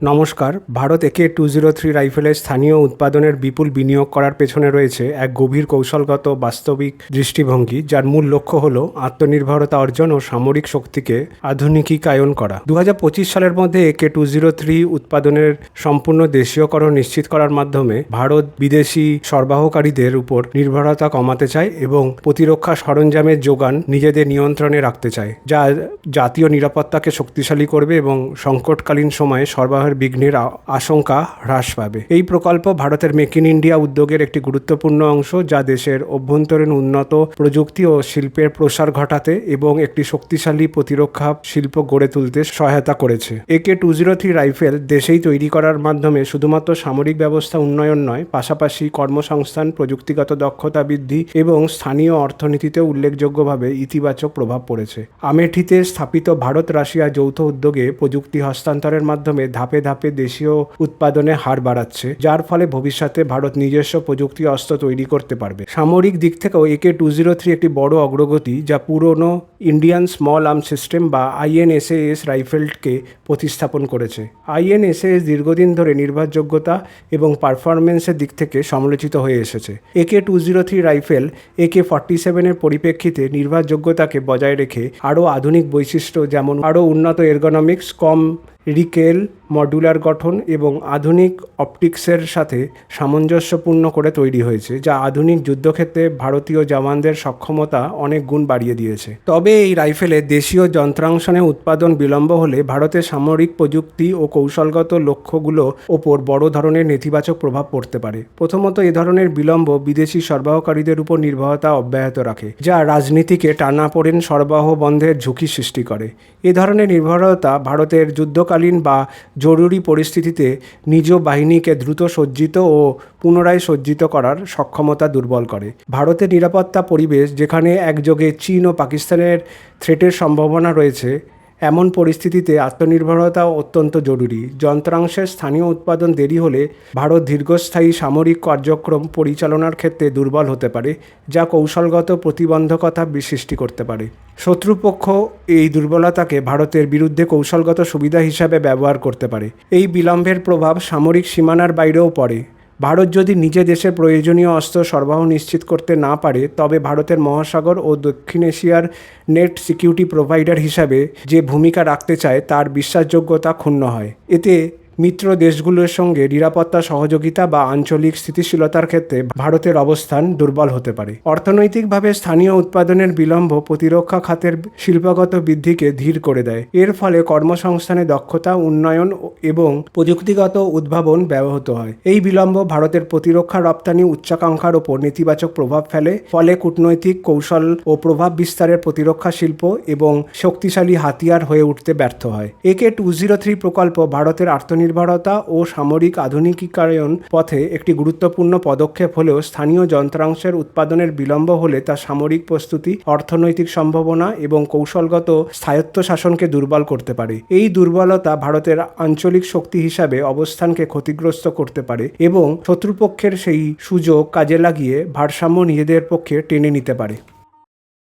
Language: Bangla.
নমস্কার। ভারত একে টু জিরো থ্রি রাইফেলের স্থানীয় উৎপাদনের বিপুল বিনিয়োগ করার পেছনে রয়েছে এক গভীর কৌশলগত বাস্তবিক দৃষ্টিভঙ্গি, যার মূল লক্ষ্য হল আত্মনির্ভরতা অর্জন ও সামরিক শক্তিকে আধুনিকীকায়ন করা। দু হাজার পঁচিশ সালের মধ্যে একে টু জিরো থ্রি উৎপাদনের সম্পূর্ণ দেশীয়করণ নিশ্চিত করার মাধ্যমে ভারত বিদেশি সরবরাহকারীদের উপর নির্ভরতা কমাতে চায় এবং প্রতিরক্ষা সরঞ্জামের যোগান নিজেদের নিয়ন্ত্রণে রাখতে চায়, যা জাতীয় নিরাপত্তাকে শক্তিশালী করবে এবং সংকটকালীন সময়ে সরবরাহের বিঘ্নের আশঙ্কা হ্রাস পাবে। এই প্রকল্প ভারতের মেক ইন ইন্ডিয়া উদ্যোগের একটি গুরুত্বপূর্ণ অংশ, যা দেশের অভ্যন্তরীণ উন্নত প্রযুক্তি ও শিল্পের প্রসার ঘটাতে এবং একটি শক্তিশালী প্রতিরক্ষা শিল্প গড়ে তুলতে সহায়তা করেছে। একে টু জিরো থ্রি রাইফেল দেশেই তৈরি করার মাধ্যমে শুধুমাত্র সামরিক ব্যবস্থা উন্নয়ন নয়, পাশাপাশি কর্মসংস্থান, প্রযুক্তিগত দক্ষতা বৃদ্ধি এবং স্থানীয় অর্থনীতিতে উল্লেখযোগ্যভাবে ইতিবাচক প্রভাব পড়েছে। আমেঠিতে স্থাপিত ভারত রাশিয়া যৌথ উদ্যোগে প্রযুক্তি হস্তান্তরের মাধ্যমে ধাপে ধাপে ধাপে দেশীয় উৎপাদনে হার বাড়াচ্ছে, যার ফলে ভবিষ্যতে ভারত নিজস্ব প্রযুক্তি অস্ত্র তৈরি করতে পারবে। সামরিক দিক থেকেও একে টু জিরো থ্রি একটি বড় অগ্রগতি, যা পুরনো ইন্ডিয়ান স্মল আর্ম সিস্টেম বা আইএনএসএএস রাইফেলকে প্রতিস্থাপন করেছে। আইএনএসএএস দীর্ঘদিন ধরে নির্ভরযোগ্যতা এবং পারফরমেন্সের দিক থেকে সমালোচিত হয়ে এসেছে। AK two zero three rifle AK forty সেভেনের পরিপ্রেক্ষিতে নির্ভরযোগ্যতাকে বজায় রেখে আরও আধুনিক বৈশিষ্ট্য যেমন আরও উন্নত এর্গোনমিক্স কম রিকেল মডুলার গঠন এবং আধুনিক অপটিক্সের সাথে সামঞ্জস্যপূর্ণ করে তৈরি হয়েছে, যা আধুনিক যুদ্ধক্ষেত্রে ভারতীয় জওয়ানদের সক্ষমতা অনেক গুণ বাড়িয়ে দিয়েছে। তবে এই রাইফেলে দেশীয় যন্ত্রাংশনে উৎপাদন বিলম্ব হলে ভারতের সামরিক প্রযুক্তি ও কৌশলগত লক্ষ্যগুলো ওপর বড় ধরনের নেতিবাচক প্রভাব পড়তে পারে। প্রথমত, এ ধরনের বিলম্ব বিদেশি সরবরাহকারীদের উপর নির্ভরতা অব্যাহত রাখে, যা রাজনীতিকে টানাপোড়েন সরবরাহ বন্ধের ঝুঁকি সৃষ্টি করে। এ ধরনের নির্ভরতা ভারতের যুদ্ধকালীন বা জরুরি পরিস্থিতিতে নিজ বাহিনীকে দ্রুত সজ্জিত ও পুনরায় সজ্জিত করার সক্ষমতা দুর্বল করে। ভারতের নিরাপত্তা পরিবেশ যেখানে একযোগে চীন ও পাকিস্তানের থ্রেটের সম্ভাবনা রয়েছে এমন পরিস্থিতিতে আত্মনির্ভরতা অত্যন্ত জরুরি। যন্ত্রাংশের স্থানীয় উৎপাদন দেরি হলে ভারত দীর্ঘস্থায়ী সামরিক কার্যক্রম পরিচালনার ক্ষেত্রে দুর্বল হতে পারে, যা কৌশলগত প্রতিবন্ধকতা সৃষ্টি করতে পারে। শত্রুপক্ষ এই দুর্বলতাকে ভারতের বিরুদ্ধে কৌশলগত সুবিধা হিসাবে ব্যবহার করতে পারে। এই বিলম্বের প্রভাব সামরিক সীমানার বাইরেও পড়ে। ভারত যদি নিজে দেশে প্রয়োজনীয় অস্ত্র সরবরাহ নিশ্চিত করতে না পারে, তবে ভারতের মহাসাগর ও দক্ষিণ এশিয়ার নেট সিকিউরিটি প্রোভাইডার হিসাবে যে ভূমিকা রাখতে চায়, তার বিশ্বাসযোগ্যতা ক্ষুণ্ণ হয়। এতে মিত্র দেশগুলোর সঙ্গে নিরাপত্তা, সহযোগিতা বা আঞ্চলিক স্থিতিশীলতার ক্ষেত্রে ভারতের অবস্থান দুর্বল হতে পারে। অর্থনৈতিকভাবে স্থানীয় উৎপাদনের বিলম্ব প্রতিরক্ষা খাতের শিল্পগত বৃদ্ধিকে ধীর করে দেয়। এর ফলে কর্মসংস্থানে দক্ষতা, উন্নয়ন এবং প্রযুক্তিগত উদ্ভাবন ব্যবহৃত হয়। এই বিলম্ব ভারতের প্রতিরক্ষা রপ্তানি উচ্চাকাঙ্ক্ষার ওপর নেতিবাচক প্রভাব ফেলে। ফলে কূটনৈতিক কৌশল ও প্রভাব বিস্তারের প্রতিরক্ষা শিল্প এবং শক্তিশালী হাতিয়ার হয়ে উঠতে ব্যর্থ হয়। একে টু জিরো থ্রি প্রকল্প ভারতের আত্মনির্ভরতা ও সামরিক আধুনিকীকরণ পথে একটি গুরুত্বপূর্ণ পদক্ষেপ হলেও স্থানীয় যন্ত্রাংশের উৎপাদনের বিলম্ব হলে তা সামরিক প্রস্তুতি, অর্থনৈতিক সম্ভাবনা এবং কৌশলগত স্থায়ত্ব শাসনকে দুর্বল করতে পারে। এই দুর্বলতা ভারতের আঞ্চলিক শক্তি হিসাবে অবস্থানকে ক্ষতিগ্রস্ত করতে পারে এবং শত্রুপক্ষের সেই সুযোগ কাজে লাগিয়ে ভারসাম্য নিজেদের পক্ষে টেনে নিতে পারে।